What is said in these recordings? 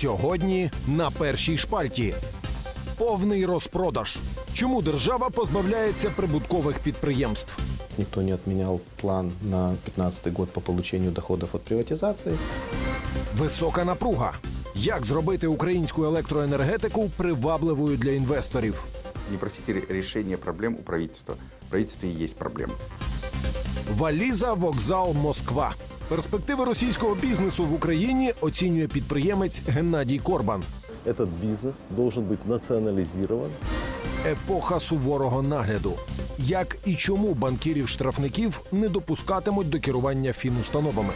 Сьогодні на першій шпальті. Повний розпродаж. Чому держава позбавляється прибуткових підприємств? Никто не отменял план на 2015 год по получению доходов от приватизации. Висока напруга. Як зробити українську електроенергетику привабливою для інвесторів? Не просите решения проблем у правительства. Правительство и есть проблема. Валіза, вокзал, Москва. Перспективи російського бізнесу в Україні оцінює підприємець Геннадій Корбан. Этот бизнес должен быть национализирован. Епоха суворого нагляду. Як і чому банкірів-штрафників не допускатимуть до керування фінустановами?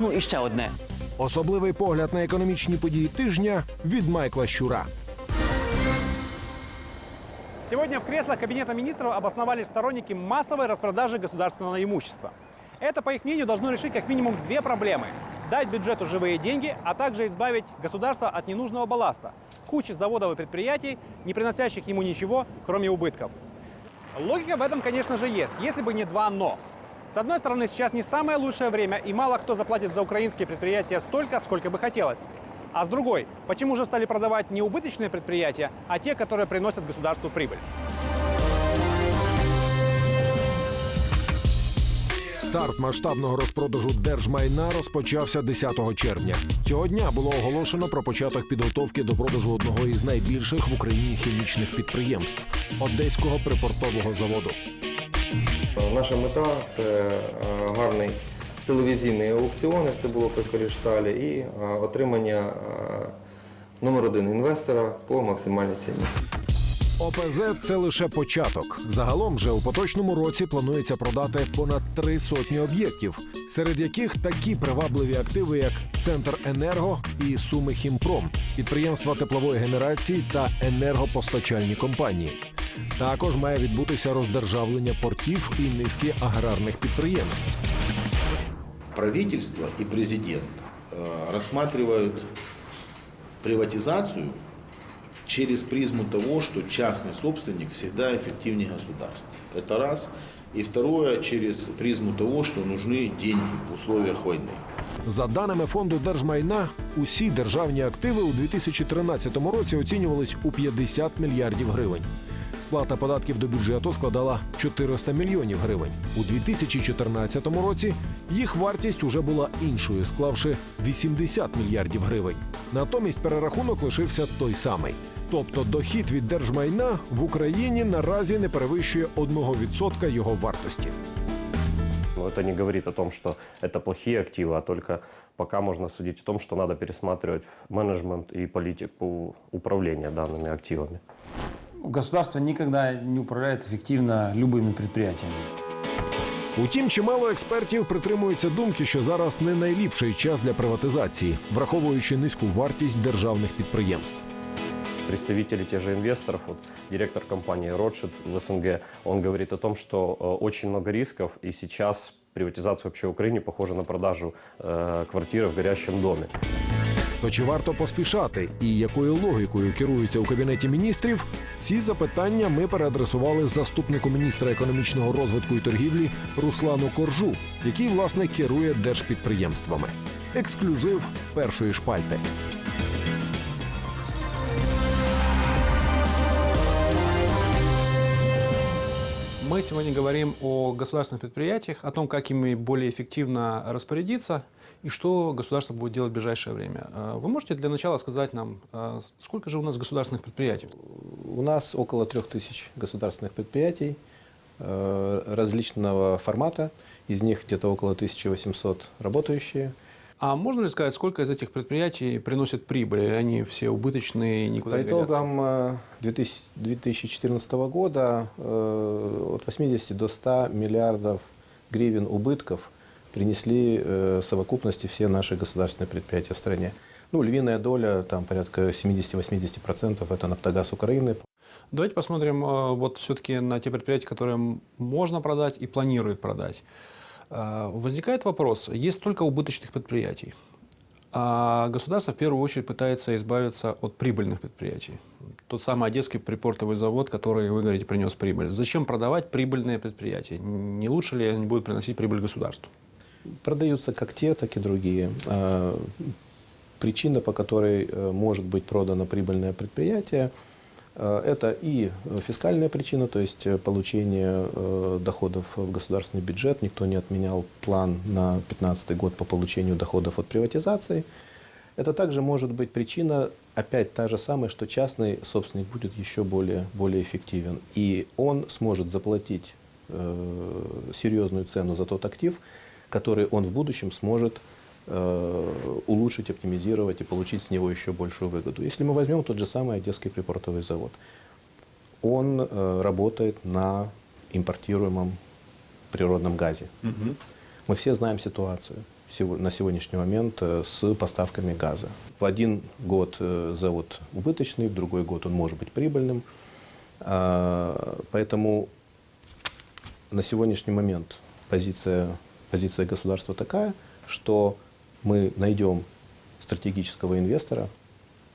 Ну і ще одне. Особливий погляд на економічні події тижня від Майкла Щура. Сегодня в креслах Кабинета министров обосновались сторонники массовой распродажи государственного имущества. Это, по их мнению, должно решить как минимум две проблемы. Дать бюджету живые деньги, а также избавить государство от ненужного балласта. Кучи заводов и предприятий, не приносящих ему ничего, кроме убытков. Логика в этом, конечно же, есть, если бы не два «но». С одной стороны, сейчас не самое лучшее время, и мало кто заплатит за украинские предприятия столько, сколько бы хотелось. А с другой, почему же стали продавать не убыточные предприятия, а те, которые приносят государству прибыль? Старт масштабного розпродажу держмайна розпочався 10 червня. Цього дня було оголошено про початок підготовки до продажу одного із найбільших в Україні хімічних підприємств одеського припортового заводу. Наша мета це е, гарний телевізійний аукціон, це було при і е, отримання е, номер один інвестора по максимальній ціні. ОПЗ це лише початок. Загалом же у поточному році планується продати понад три сотні об'єктів, серед яких такі привабливі активи, як Центр Енерго і Суми Хімпром, підприємства теплової генерації та енергопостачальні компанії. Також має відбутися роздержавлення портів і низки аграрних підприємств. правительство и президент э, рассматривают приватизацию через призму того, что частный собственник всегда эффективнее государства. Это раз. И второе, через призму того, что нужны деньги в условиях войны. За даними фонду держмайна, усі державні активи у 2013 році оцінювались у 50 мільярдів гривень. Сплата податків до бюджету складала 400 мільйонів гривень. У 2014 році їх вартість уже була іншою, склавши 80 мільярдів гривень. Натомість перерахунок лишився той самий. Тобто дохід від держмайна в Україні наразі не перевищує 1% його вартості. Но это не говорит о том, что это плохие активы, а только пока можно судить о том, что надо пересматривать менеджмент и политику управления данными активами. Государство никогда не управляет эффективно любыми предприятиями. Утім, чимало експертів притримуються думки, що зараз не найліпший час для приватизації, враховуючи низьку вартість державних підприємств. Представители тех же инвесторов, вот директор компании Rothschild в СНГ, он говорит о том, что э, очень много рисков, и сейчас приватизация вообще в Украине похожа на продажу э, квартиры в горящем доме. То чи варто поспішати і якою логікою керуються у кабінеті міністрів? Ці запитання ми переадресували заступнику міністра економічного розвитку і торгівлі Руслану Коржу, який власне керує держпідприємствами. Ексклюзив першої шпальти. Мы сегодня говорим о государственных предприятиях, о том, как ими более эффективно распорядиться и что государство будет делать в ближайшее время. Э, Вы можете для начала сказать нам, э, сколько же у нас государственных предприятий? У нас около трех тысяч государственных предприятий э, различного формата. Из них где-то около 1800 работающие. А можно ли сказать, сколько из этих предприятий приносят прибыль? Они все убыточные, никуда По не итогам э, 2000 2014 года э, от 80 до 100 миллиардов гривен убытков принесли э, в совокупности все наши государственные предприятия в стране. Ну, львиная доля, там порядка 70-80% это «Нафтогаз Украины». Давайте посмотрим э, вот все-таки на те предприятия, которые можно продать и планируют продать. Э, Возникает вопрос, есть столько убыточных предприятий, а государство в первую очередь пытается избавиться от прибыльных предприятий. Тот самый Одесский припортовый завод, который, вы говорите, принес прибыль. Зачем продавать прибыльные предприятия? Не лучше ли они будут приносить прибыль государству? Продаются как те, так и другие. А, причина, по которой э, может быть продано прибыльное предприятие, это и э, фискальная причина, то есть э, получение э, доходов в государственный бюджет. Никто не отменял план на 2015 год по получению доходов от приватизации. Это также может быть причина, опять та же самая, что частный собственник будет еще более, более эффективен. И он сможет заплатить э, серьезную цену за тот актив, который он в будущем сможет э, улучшить, оптимизировать и получить с него еще большую выгоду. Если мы возьмем тот же самый Одесский припортовый завод, он э, работает на импортируемом природном газе. Мы все знаем ситуацию на сегодняшний момент э, с поставками газа. В один год э, завод убыточный, в другой год он может быть прибыльным. Поэтому на сегодняшний момент позиция, позиция государства такая, что мы найдем стратегического инвестора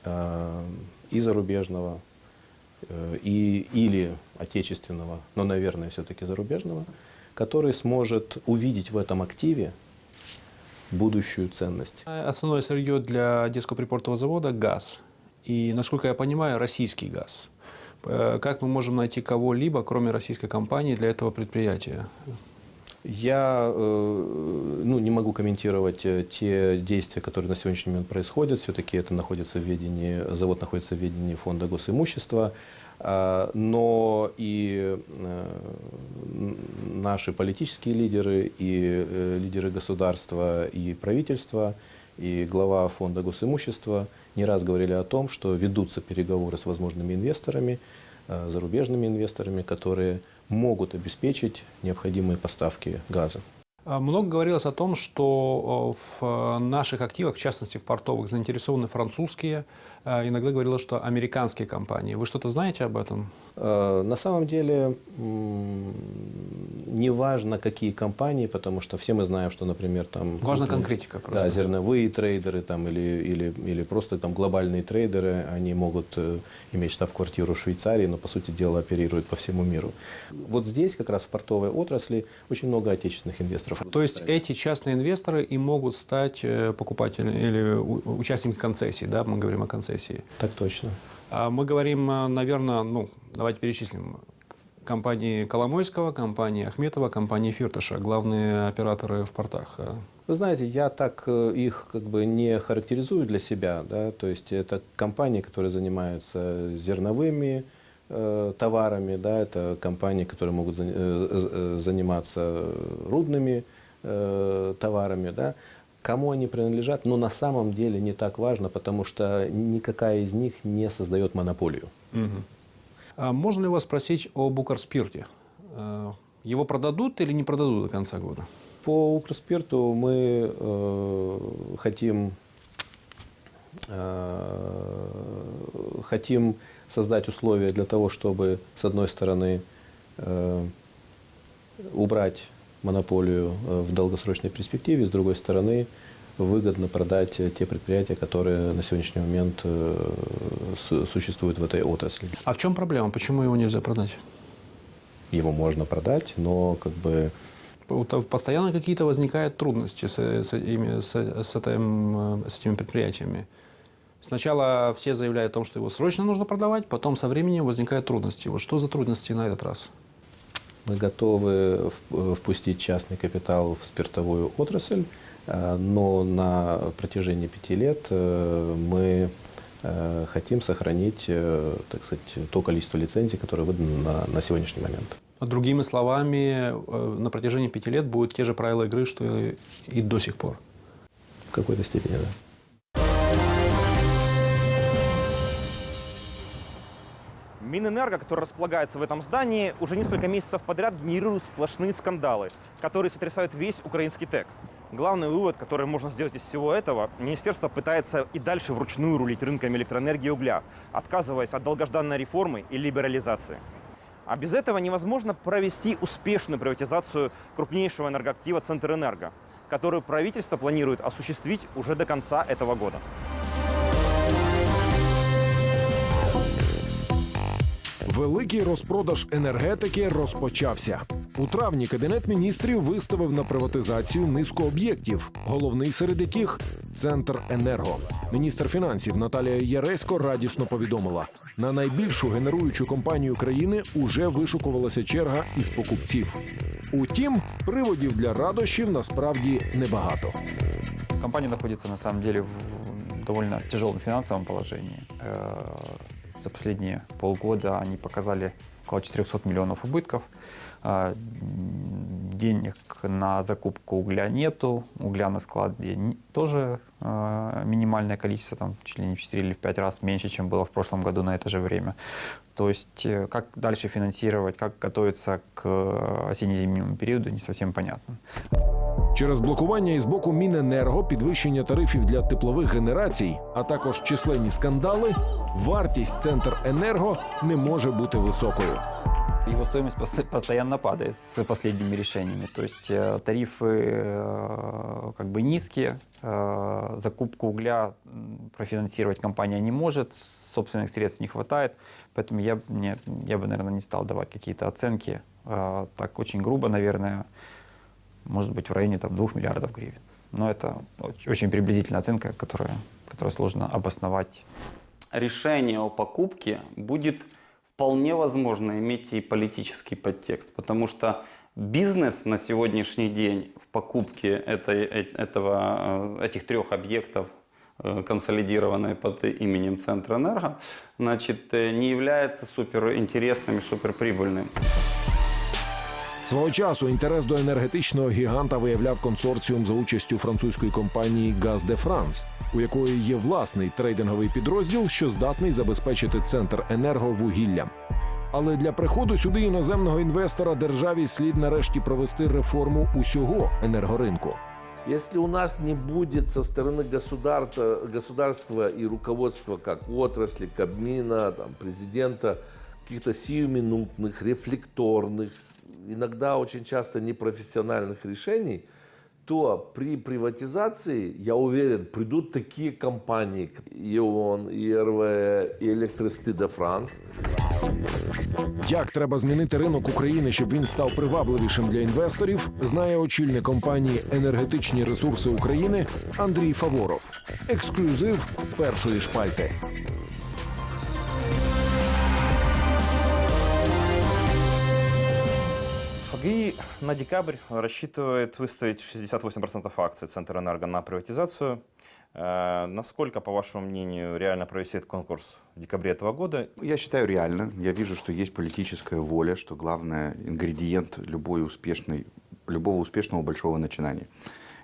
э, и зарубежного, э, и, или отечественного, но, наверное, все-таки зарубежного, который сможет увидеть в этом активе будущую ценность. Основное сырье для Одесского припортового завода – газ. И, насколько я понимаю, российский газ. Э, Как мы можем найти кого-либо, кроме российской компании, для этого предприятия? Я э, ну, не могу комментировать э, те действия, которые на сегодняшний момент происходят. Все-таки это находится в ведении, завод находится в ведении фонда госимущества. А, Но и э, наши политические лидеры, и лидеры государства, и правительства, и глава фонда госимущества не раз говорили о том, что ведутся переговоры с возможными инвесторами, зарубежными инвесторами, которые могут обеспечить необходимые поставки газа. А, Много говорилось о том, что в э, наших активах, в частности в портовых, заинтересованы французские, э, иногда говорилось, что американские компании. Вы что-то знаете об этом? Э, На самом деле, м, не важно, какие компании, потому что все мы знаем, что, например, там... Важна конкретика просто. Да, зерновые трейдеры там, или, или, или просто там глобальные трейдеры, они могут э, иметь штаб-квартиру в Швейцарии, но, по сути дела, оперируют по всему миру. Вот здесь, как раз в портовой отрасли, очень много отечественных инвесторов. То есть эти частные инвесторы и могут стать э, покупателями или участниками концессии, да, мы говорим о концессии. Так точно. А Мы говорим, наверное, ну, давайте перечислим. Компании Коломойского, компании Ахметова, компании Фирташа, главные операторы в портах. Вы знаете, я так э, их как бы не характеризую для себя, да, то есть это компании, которые занимаются зерновыми э, товарами, да, это компании, которые могут за- э, э, заниматься рудными э, товарами, да. Кому они принадлежат, но на самом деле не так важно, потому что никакая из них не создает монополию. А Можно ли вас спросить о Букарспирте? А, Его продадут или не продадут до конца года? По Укрспирту мы э, хотим, э, хотим создать условия для того, чтобы, с одной стороны, э, убрать монополию э, в долгосрочной перспективе, с другой стороны, выгодно продать э, те предприятия, которые на сегодняшний момент э, су- существуют в этой отрасли. А в чем проблема? Почему его нельзя продать? Его можно продать, но как бы Постоянно какие-то возникают трудности с, с ими- с- с этим, э, с этими предприятиями. Сначала все заявляют о том, что его срочно нужно продавать, потом со временем возникают трудности. Вот что за трудности на этот раз? Мы готовы в- впустить частный капитал в спиртовую отрасль, э, но на протяжении пяти лет э, мы э, хотим сохранить, э, так сказать, то количество лицензий, которое выдано на, на сегодняшний момент. Другими словами, э, на протяжении пяти лет будут те же правила игры, что и, и до сих пор. В какой-то степени, да. Минэнерго, который располагается в этом здании, уже несколько месяцев подряд генерирует сплошные скандалы, которые сотрясают весь украинский ТЭК. Главный вывод, который можно сделать из всего этого, министерство пытается и дальше вручную рулить рынками электроэнергии и угля, отказываясь от долгожданной реформы и либерализации. А без этого невозможно провести успешную приватизацию крупнейшего энергоактива Центрэнерго, которую правительство планирует осуществить уже до конца этого года. Великий розпродаж енергетики розпочався. У травні кабінет міністрів виставив на приватизацію низку об'єктів, головний серед яких центр енерго. Міністр фінансів Наталія Яресько радісно повідомила: на найбільшу генеруючу компанію країни уже вишукувалася черга із покупців. Утім, приводів для радощів насправді небагато. Компания находится на самом деле в довольно тяжелом финансовом положении. Э, За последние полгода они показали около 400 миллионов убытков Э, Денег на закупку угля нету, угля на складе н- тоже э, минимальное количество, там чуть ли не в 4 или в 5 раз меньше, чем было в прошлом году на это же время. То есть э, как дальше финансировать, как готовиться к э, осенне-зимнему периоду, не совсем понятно. Через блокування із боку Міненерго, підвищення тарифів для теплових генерацій, а також численні скандали, вартість центр енерго не може бути високою. Его стоимость пост- постоянно падает с последними решениями. То есть э, тарифы э, как бы низкие, э, закупку угля профинансировать компания не может, собственных средств не хватает, поэтому я, не, я бы, наверное, не стал давать какие-то оценки. Так очень грубо, наверное, может быть в районе там, 2 миллиардов гривен. Но это оч- очень приблизительная оценка, которая, которую сложно обосновать решение о покупке будет вполне возможно иметь и политический подтекст, потому что бизнес на сегодняшний день в покупке этой, э- этого, э, этих трех объектов, э, консолидированной под именем Центрэнерго, значит, э, не является суперинтересным и суперприбыльным. Свого часу інтерес до енергетичного гіганта виявляв консорціум за участю французької компанії Gaz de France, у якої є власний трейдинговий підрозділ, що здатний забезпечити центр енерго вугіллям. Але для приходу сюди іноземного інвестора державі слід нарешті провести реформу усього енергоринку. Если у нас не будет со стороны государства, государства и руководства, как отрасли, Кабмина, там, президента, каких-то сиюминутных, рефлекторных, иногда очень часто непрофессиональных решений, то при приватизации, я уверен, придут такие компании, как и ООН, и РВЭ, и Электросты де Франс, Як треба змінити ринок України, щоб він став привабливішим для інвесторів, знає очільник компанії енергетичні ресурси України Андрій Фаворов. Ексклюзив першої шпальти. ФГИ на декабрь рассчитывает выставить 68% акций Центрэнерго на приватизацию. Э, Насколько, по вашему мнению, реально провести этот конкурс в декабре этого года? Я считаю реально. Я вижу, что есть политическая воля, что главный ингредиент любой успешной, любого успешного большого начинания.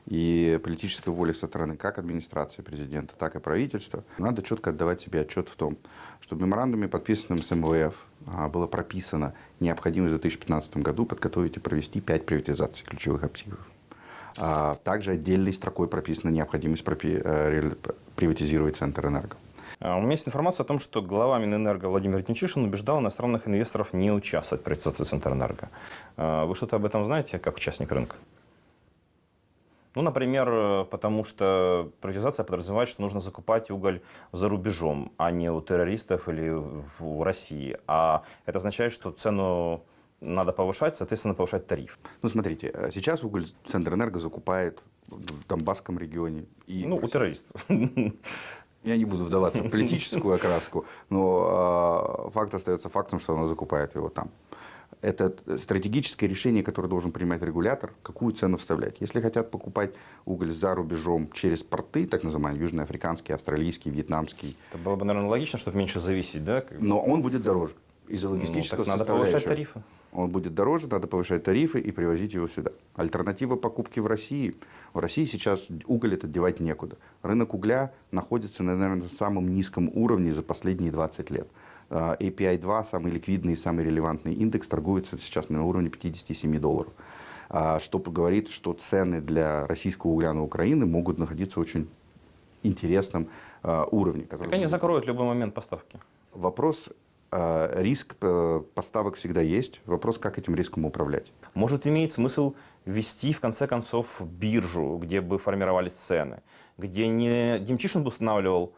И политическая воля со стороны как администрации президента, так и правительства. Надо четко отдавать себе отчет в том, что в меморандуме, подписанном с МВФ, а, было прописано необходимость в 2015 году подготовить и провести пять приватизаций ключевых активов. А Также отдельной строкой прописана необходимость э, приватизировать Центр Энерго. А, У меня есть информация о том, что глава Минэнерго Владимир Тимчишин убеждал иностранных инвесторов не участвовать в приватизации Центрэнерго. А, Вы что-то об этом знаете, как участник рынка? Ну, например, э, потому что приватизация подразумевает, что нужно закупать уголь за рубежом, а не у террористов или в России. А это означает, что цену надо повышать, соответственно, повышать тариф. Ну, смотрите, э, сейчас уголь Центрэнерго закупает в Донбасском регионе. И Ну, у террористов. Я не буду вдаваться в политическую окраску, но э, факт остается фактом, что она закупает его там. Это стратегическое решение, которое должен принимать регулятор, какую цену вставлять. Если хотят покупать уголь за рубежом через порты, так называемые южноафриканские, австралийские, вьетнамский, Это было бы, наверное, логично, чтобы меньше зависеть, да? но он будет дороже из-за Ну, логистического так надо повышать тарифы. Он будет дороже, надо повышать тарифы и привозить его сюда. Альтернатива покупки в России. В России сейчас уголь это девать некуда. Рынок угля находится на, наверное, самом низком уровне за последние 20 лет. А, API-2, самый ликвидный и самый релевантный индекс, торгуется сейчас на уровне 57 долларов. А, Что говорит, что цены для российского угля на Украине могут находиться очень интересном а, уровне. Так они закроют любой момент поставки. Вопрос, риск э, поставок всегда есть. Вопрос, как этим риском управлять. Может, имеет смысл ввести, в конце концов, биржу, где бы формировались цены, где не Демчишин бы устанавливал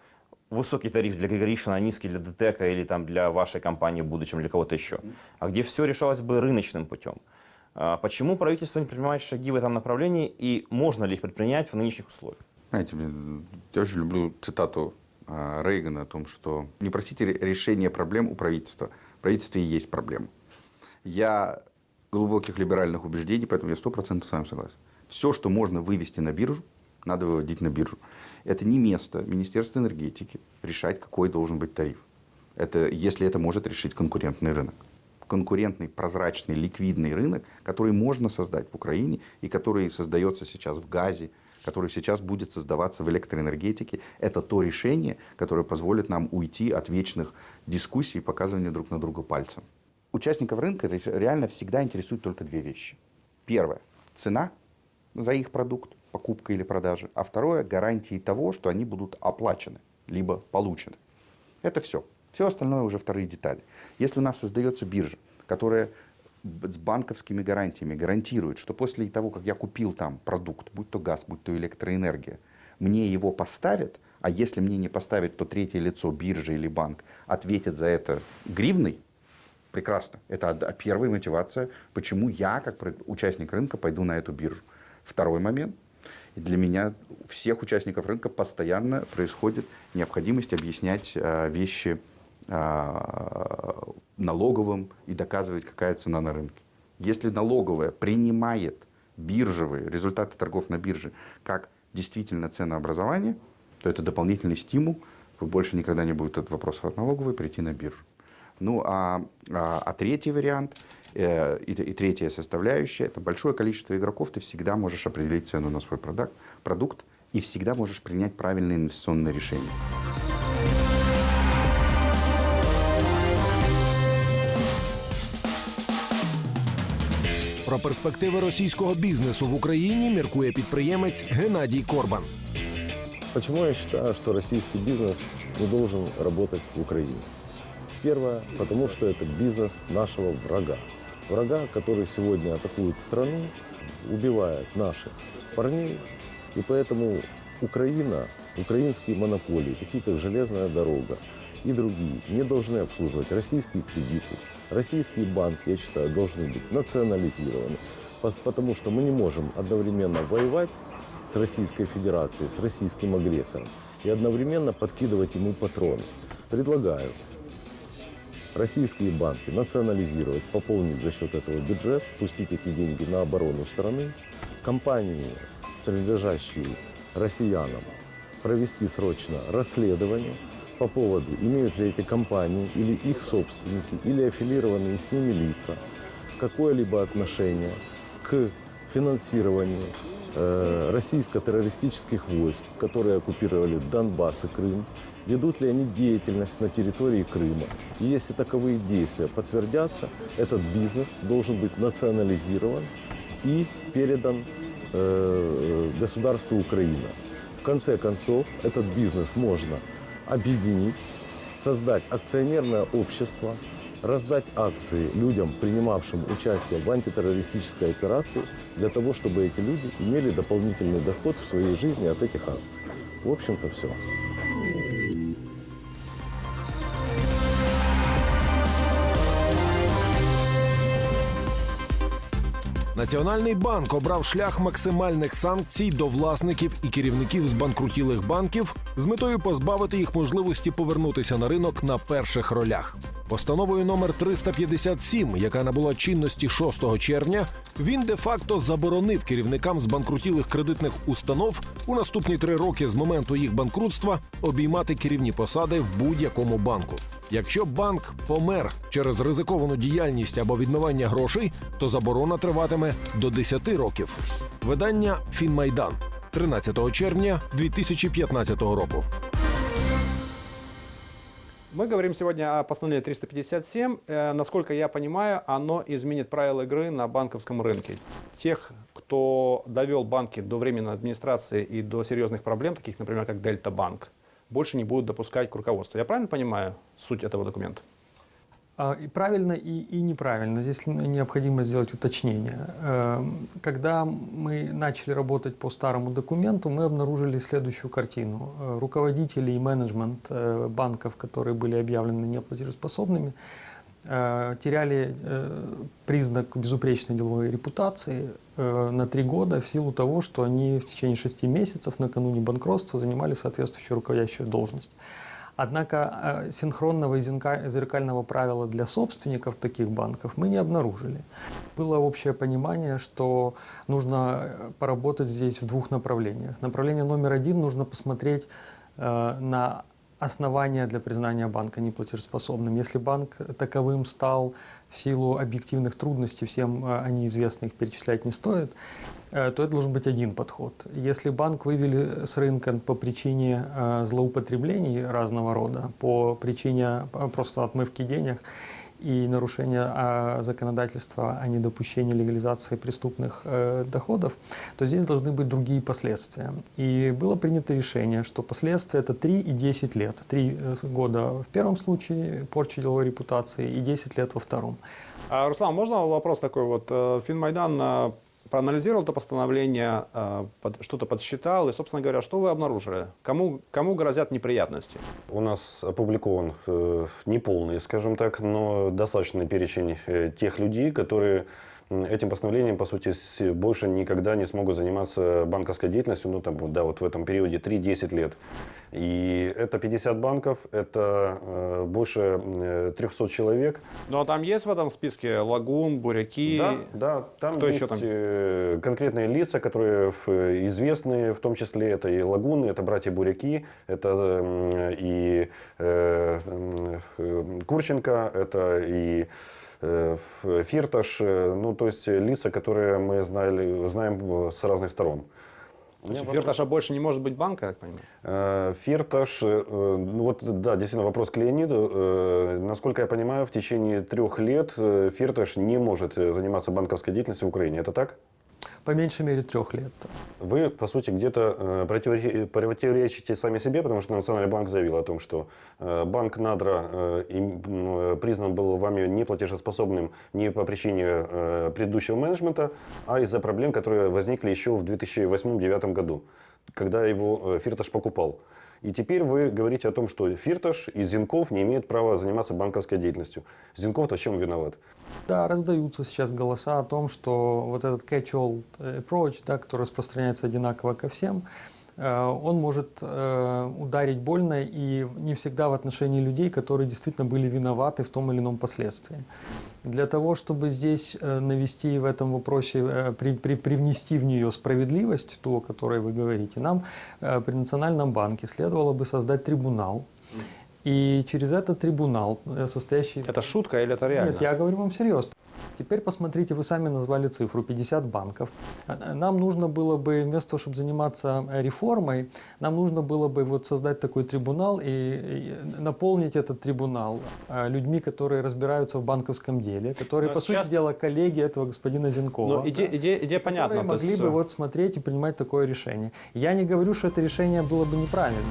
высокий тариф для Григоришина, а низкий для ДТЭКа или там для вашей компании в будущем, для кого-то еще, а где все решалось бы рыночным путем. А Почему правительство не принимает шаги в этом направлении и можно ли их предпринять в нынешних условиях? Знаете, я очень люблю цитату а, Рейгана о том, что не просите ре- решения проблем у правительства. Правительство и есть проблема. Я глубоких либеральных убеждений, поэтому я сто процентов с вами согласен. Все, что можно вывести на биржу, надо выводить на биржу. Это не место Министерства энергетики решать, какой должен быть тариф. Это, если это может решить конкурентный рынок. Конкурентный, прозрачный, ликвидный рынок, который можно создать в Украине и который создается сейчас в газе, который сейчас будет создаваться в электроэнергетике, это то решение, которое позволит нам уйти от вечных дискуссий и показывания друг на друга пальцем. Участников рынка ре- реально всегда интересуют только две вещи. Первое – цена за их продукт, покупка или продажа. А второе – гарантии того, что они будут оплачены, либо получены. Это все. Все остальное уже вторые детали. Если у нас создается биржа, которая с банковскими гарантиями гарантирует, что после того, как я купил там продукт, будь то газ, будь то электроэнергия, мне его поставят, а если мне не поставят, то третье лицо, биржа или банк, ответит за это гривной, прекрасно. Это первая мотивация, почему я, как участник рынка, пойду на эту биржу. Второй момент. И для меня, у всех участников рынка постоянно происходит необходимость объяснять э, вещи э, налоговым и доказывать, какая цена на рынке. Если налоговая принимает биржевые результаты торгов на бирже как действительно ценообразование, то это дополнительный стимул. Больше никогда не будет от вопросов от налоговой прийти на биржу. Ну а, а, а третий вариант и, и третья составляющая это большое количество игроков. Ты всегда можешь определить цену на свой продукт, продукт и всегда можешь принять правильное инвестиционное решение. Про перспективи російського бізнесу в Україні міркує підприємець Геннадій Корбан. Почему я считаю, что российский бизнес не должен работать в Украине? Первое, потому что это бизнес нашего врага. Врага, который сегодня атакует страну, убивает наших парней. И поэтому Украина, украинские монополии, такие как железная дорога и другие, не должны обслуживать российские кредиты. Российские банки, я считаю, должны быть национализированы. Потому что мы не можем одновременно воевать с Российской Федерацией, с российским агрессором и одновременно подкидывать ему патроны. Предлагаю российские банки национализировать, пополнить за счет этого бюджет, пустить эти деньги на оборону страны, компании, принадлежащие россиянам, провести срочно расследование по поводу, имеют ли эти компании или их собственники, или аффилированные с ними лица какое-либо отношение к финансированию э, российско-террористических войск, которые оккупировали Донбасс и Крым, ведут ли они деятельность на территории Крыма. И если таковые действия подтвердятся, этот бизнес должен быть национализирован и передан э, государству Украина. В конце концов, этот бизнес можно объединить, создать акционерное общество, раздать акции людям, принимавшим участие в антитеррористической операции, для того, чтобы эти люди имели дополнительный доход в своей жизни от этих акций. В общем-то, все. Національний банк обрав шлях максимальних санкцій до власників і керівників збанкрутілих банків з метою позбавити їх можливості повернутися на ринок на перших ролях. Постановою номер 357, яка набула чинності 6 червня, він де-факто заборонив керівникам збанкрутілих кредитних установ у наступні три роки з моменту їх банкрутства обіймати керівні посади в будь-якому банку. Якщо банк помер через ризиковану діяльність або відмивання грошей, то заборона триватиме до 10 років. Видання Фінмайдан 13 червня 2015 року. Мы говорим сегодня о постановлении 357. Э, Насколько я понимаю, оно изменит правила игры на банковском рынке. Тех, кто довел банки до временной администрации и до серьезных проблем, таких, например, как Дельта Банк, больше не будут допускать к руководству. Я правильно понимаю суть этого документа? А, И правильно, и, и неправильно. Здесь необходимо сделать уточнение. Эм, Когда мы начали работать по старому документу, мы обнаружили следующую картину. Э, Руководители и менеджмент э, банков, которые были объявлены неплатежеспособными, э, теряли признак безупречной деловой репутации на три года в силу того, что они в течение шести месяцев накануне банкротства занимали соответствующую руководящую должность. Однако э, синхронного и зеркального правила для собственников таких банков мы не обнаружили. Было общее понимание, что нужно э, поработать здесь в двух направлениях. Направление номер один нужно посмотреть э, на основания для признания банка неплатежеспособным. Если банк таковым стал в силу объективных трудностей, всем э, они известны, их перечислять не стоит, э, то это должен быть один подход. Если банк вывели с рынка по причине э, злоупотреблений разного рода, по причине просто отмывки денег и нарушения а, законодательства о недопущении легализации преступных э, доходов, то здесь должны быть другие последствия. И было принято решение, что последствия это 3 и 10 лет. 3 года в первом случае порчи деловой репутации и 10 лет во втором. А, Руслан, можно вопрос такой вот? Э, Финмайдан э, проанализировал это постановление, э, что-то подсчитал, и, собственно говоря, что вы обнаружили? Кому, кому грозят неприятности? У нас опубликован э, неполный, скажем так, но достаточный перечень э, тех людей, которые этим постановлением, по сути, больше никогда не смогут заниматься банковской деятельностью, ну, там, да, вот в этом периоде 3-10 лет. И это 50 банков, это э, больше э, 300 человек. Ну, а там есть в этом списке лагун, буряки? Да, да, там Кто есть еще там? э, конкретные лица, которые в- известны, в том числе это и Лагуны, это братья Буряки, это м, и э, э, Курченко, это и э, Фирташ, э, ну то есть лица, которые мы знали, знаем э, с разных сторон. У Фирташа больше не может быть банка, я так понимаю? Э, Фирташ, э, ну вот да, действительно вопрос к Леониду. Э, Насколько я понимаю, в течение трех лет э, Фирташ не может э, заниматься банковской деятельностью в Украине. Это так? По меньшей мере трех лет. Вы, по сути, где-то э, противоречи- противоречите сами себе, потому что Национальный банк заявил о том, что э, банк Надра э, признан был вами неплатежеспособным не по причине предыдущего менеджмента, а из-за проблем, которые возникли еще в 2008-2009 году, когда его Фирташ покупал. И теперь вы говорите о том, что Фирташ и Зинков не имеют права заниматься банковской деятельностью. Зинков-то в чем виноват? Да, раздаются сейчас голоса о том, что вот этот catch-all approach, да, который распространяется одинаково ко всем, он может э, ударить больно и не всегда в отношении людей, которые действительно были виноваты в том или ином последствии. Для того, чтобы здесь э, навести в этом вопросе, э, при- при- привнести в нее справедливость, ту, о которой вы говорите, нам э, при Национальном банке следовало бы создать трибунал, и через этот трибунал, э, состоящий... Это шутка или это реально? Нет, я говорю вам серьезно. Теперь посмотрите, вы сами назвали цифру 50 банков. А, Нам нужно было бы, вместо того, чтобы заниматься э, реформой, нам нужно было бы вот создать такой трибунал и, и наполнить этот трибунал э, людьми, которые разбираются в банковском деле, которые, Но по сейчас- сути дела, коллеги этого господина Зинкова. Ну, идея, да, идея, идея понятна. которые то могли есть, бы э, вот смотреть и принимать такое решение. Я не говорю, что это решение было бы неправильным.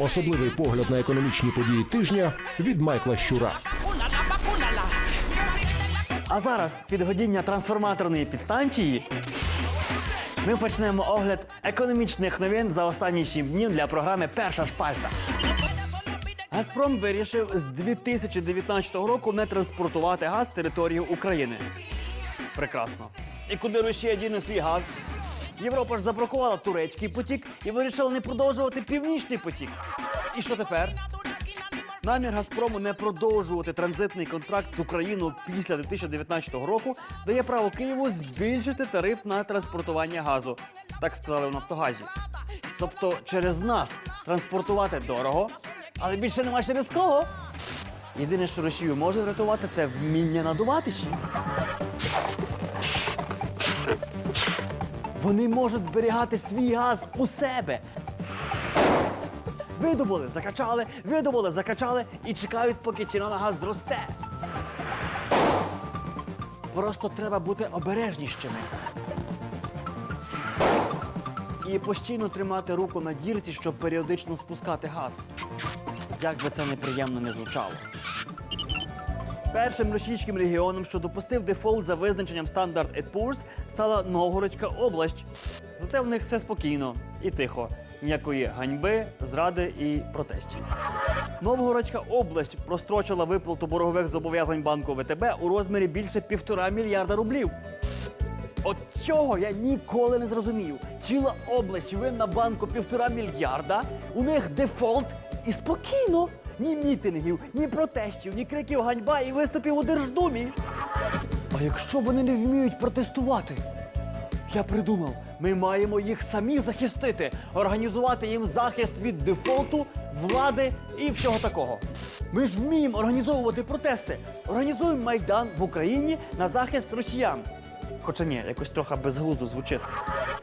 Особливий погляд на економічні події тижня від Майкла Щура. А зараз підгодіння трансформаторної підстанції. Ми почнемо огляд економічних новин за останні 7 днів для програми Перша шпальта. Газпром вирішив з 2019 року не транспортувати газ територією України. Прекрасно. І куди Росія діне свій газ? Європа ж заблокувала турецький потік і вирішила не продовжувати північний потік. І що тепер? Намір Газпрому не продовжувати транзитний контракт з Україною після 2019 року дає право Києву збільшити тариф на транспортування газу. Так сказали в Нафтогазі. Тобто через нас транспортувати дорого, але більше нема через кого. Єдине, що Росію може врятувати, це вміння надуватися. Вони можуть зберігати свій газ у себе. Видобули, закачали, видобули, закачали і чекають, поки ціна на газ зросте. Просто треба бути обережнішими. І постійно тримати руку на дірці, щоб періодично спускати газ. Як би це неприємно не звучало. Першим російським регіоном, що допустив дефолт за визначенням Standard Poor's, стала Новгородська область. Зате в них все спокійно і тихо. Ніякої ганьби, зради і протестів. Новгородська область прострочила виплату боргових зобов'язань банку ВТБ у розмірі більше півтора мільярда рублів. От цього я ніколи не зрозумів. Ціла область винна банку півтора мільярда, у них дефолт і спокійно. Ні мітингів, ні протестів, ні криків ганьба і виступів у Держдумі. Якщо вони не вміють протестувати? Я придумав, ми маємо їх самі захистити, організувати їм захист від дефолту, влади і всього такого. Ми ж вміємо організовувати протести. Організуємо майдан в Україні на захист росіян. Хоча ні, якось трохи безглуздо звучить.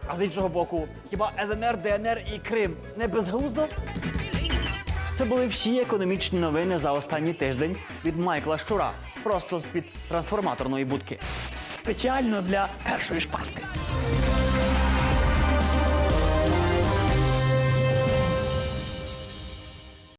А з іншого боку, хіба ЛНР, ДНР і Крим не безглуздо? Це були всі економічні новини за останній тиждень від Майкла Щура, просто з-під трансформаторної будки. Спеціально для першої шпальти.